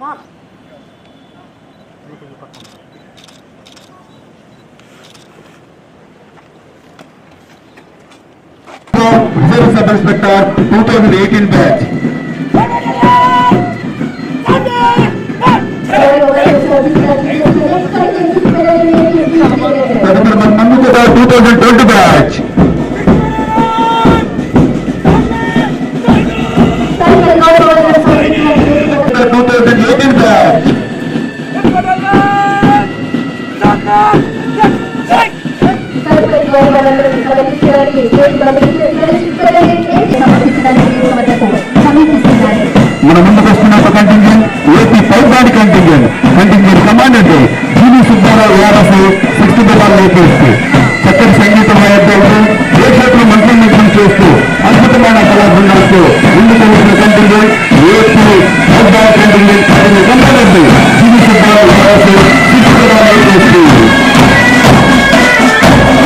Reserve Sub Inspector 2018 batch. మన ముందుకు వస్తున్న ఒక contingent AP పైబాడి contingent contingent commandant G V Subbarao A R S sixty Bilal A P S P చక్కటి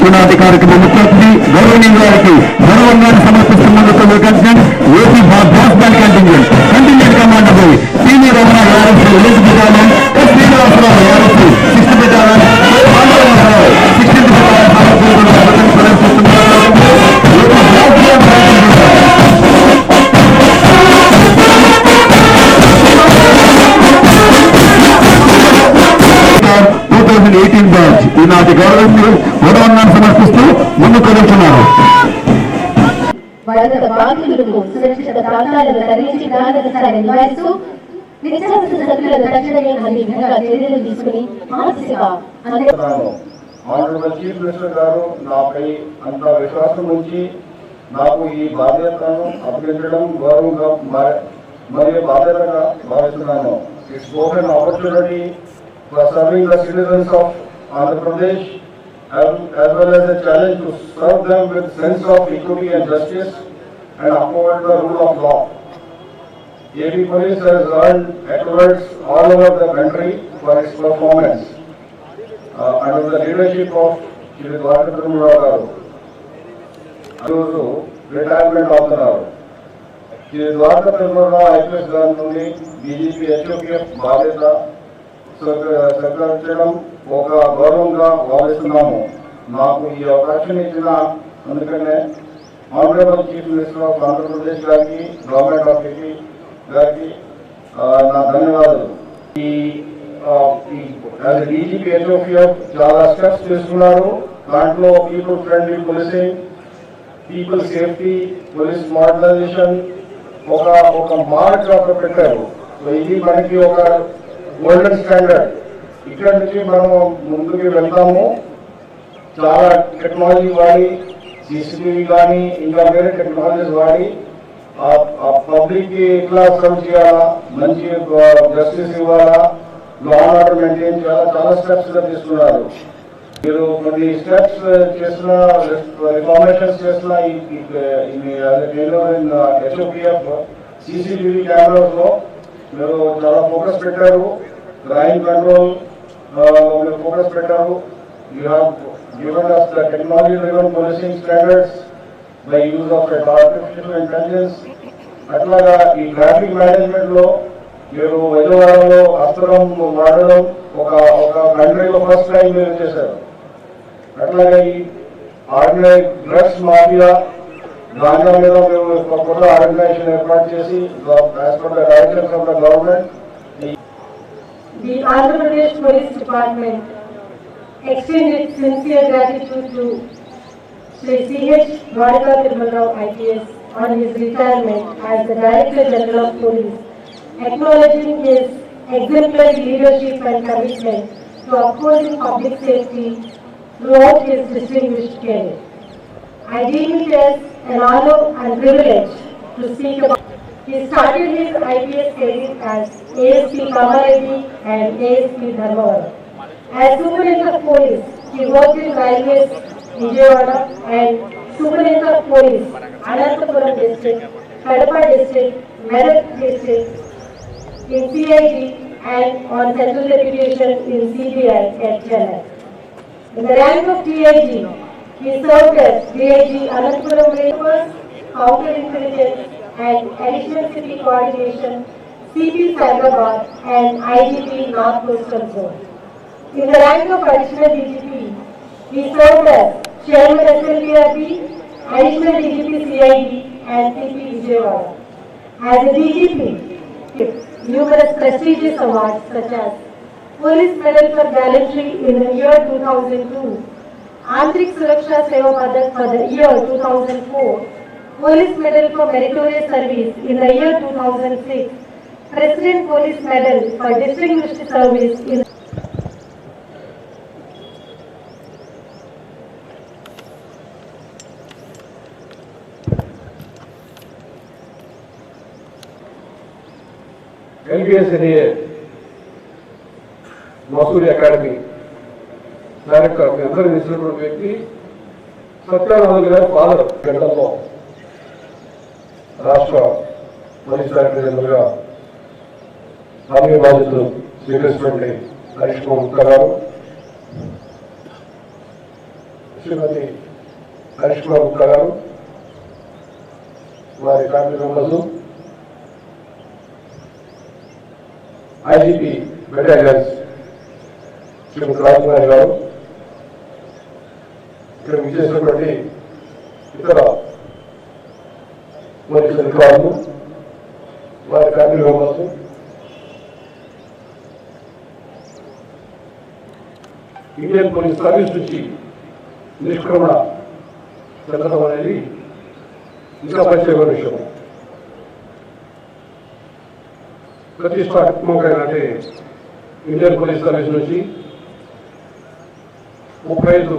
పునాది కార్యక్రమం ముఖ్య గౌరవనీయ గారికి గౌరవంగా సమర్పిస్తున్నందుకు AP bank contingent contingent commander by Ramana యారస్ Srinivasarao యారస్ సిక్స్త్ టూ థౌజండ్ ఎయిటీన్ ఈనాటి గౌరవ గౌరవాన్ని సమర్పిస్తూ ముందుకు వెళ్తున్నారు. వరద బాధితులకు సురక్షిత ప్రాంతాలను తరలించి ప్రాణరక్షణ నివారిస్తూ నిత్యావసర సరుకులను తక్షణమే అందే విధంగా చర్యలు తీసుకుని మానసిక అందరూ చెప్తున్నాను ఆనరబుల్ చీఫ్ మినిస్టర్ గారు నాపై అంత విశ్వాసం ఉంచి నాకు ఈ బాధ్యతను అప్పగించడం గౌరవంగా మరి- మరియు బాధ్యతగా భావిస్తున్నాను. It's an opportunity for serving the citizens of Andhra Pradesh as well as a challenge to serve them with sense of equity and justice and uphold the rule of law. AP Police has earned accolades all over the country for its performance. uh, under the leadership of Shri Dwaraka Tirumalarao గారు ఈరోజు retirement అవుతున్నారు Shri Dwaraka Tirumalarao IPS గారి నుండి BJP హెచ్ఓపిఎఫ్ బాధ్యత స్వీక- ఒక గౌరవంగా భావిస్తున్నాము. నాకు ఈ అవకాశం ఇచ్చిన అందుకనే honourable chief minister of Andhra Pradesh గారికి గవర్నమెంట్ ఆఫ్ ఏపీ గారికి నా ధన్యవాదాలు. ఈ డీజీపీ హెచ్ఓపిఎఫ్ చాలా స్టెప్స్ చేస్తున్నారు దాంట్లో people friendly policing people safety police modernisation ఒక ఒక మార్క్ అక్కడ పెట్టారు. సో ఇది మనకి ఒక గోల్డెన్ స్టాండర్డ్ ఇక్కడ నుంచి మనం ముందుకు వెళ్తాము చాలా టెక్నాలజీ వాడి సీసీటీవీ కానీ ఇంకా వేరే టెక్నాలజీస్ వాడి ఆ పబ్లిక్కి ఎట్లా సర్వ్ చేయాలా మంచి జస్టిస్ ఇవ్వాలా లా ఆర్డర్ మెయింటైన్ చేయాలా చాలా స్టెప్స్ తీసుకున్నారు మీరు కొన్ని స్టెప్స్ చేసిన రికమెండేషన్స్ చేసిన హెచ్ఓపిఎఫ్ సీసీటీవీ కెమెరాస్లో మీరు చాలా ఫోకస్ పెట్టారు. క్రైమ్ కంట్రోల్ మీరు ఫోకస్ పెట్టారు. You have given us the technology driven policing standards by use of artificial intelligence అట్లాగా ఈ ట్రాఫిక్ మేనేజ్మెంట్లో మీరు వైద్యవాడంలో అస్త్రం వాడడం ఒక ఒక కంట్రీలో ఫస్ట్ టైం మీరు చేశారు. అట్లాగే ఈ ఆర్డినరీ డ్రగ్స్ మాఫియా గాంజా మీద మేము ఒక కొత్త ఆర్గనైజేషన్ ఏర్పాటు చేసి as per the directions of the government The Andhra Pradesh Police Department extends its sincere gratitude to Sri C.H. Dwarka Tirumalrao IPS on his retirement as the Director General of Police, acknowledging his exemplary leadership and commitment to upholding public safety throughout his distinguished career. I deem it as an honor and privilege to speak about. He started his IPS career as ASP Kamareddy and ASP Dharmavaram. As Superintendent of Police, he worked in railways Vijayawada and Superintendent of Police, Ananthapuram District, Kadapa District, Medak District, in CID and on central deputation in CBI at Chennai. In the rank of DIG, he served as DIG Ananthapuram Rangers, Counterintelligence and Additional City Coordination, CP Cyberabad, and IGP North Coastal Zone. In the rank of additional DGP, he served as Chairman SLPRB, Additional DGP CID, and CP Vijayawada. As a DGP, numerous prestigious awards such as Police Medal for Gallantry in the year 2002, Antrik Suraksha Seva Padak for the year 2004, Police Medal for Meritorious Service in the year 2006, President Police Medal for Distinguished Service in LBSNAA Mussoorie academy director మీ అందరూ తెలిసినటువంటి వ్యక్తి సత్యానంద గారి father గంటల్లో రాష్ట్ర police director జనరల్గా army బాధ్యతలు స్వీకరిస్తున్నటువంటి హరీష్ కుమార్ గుప్తా గారు శ్రీమతి హరీష్ కుమార్ గుప్తా గారు వారి family members IGP battalions Shrimati Rajakumari garu ఇక్కడ విచ్చేసినటువంటి ఇతర పోలీసు అధికారులు వారి family members Indian police service నుంచి నిష్క్రమణ చెందడం అనేది ఇంకా పరిచయమైన విషయం. ప్రతిష్టాత్మకమైనటువంటి ఇండియన్ పోలీస్ సర్వీస్ నుంచి ముప్పై ఐదు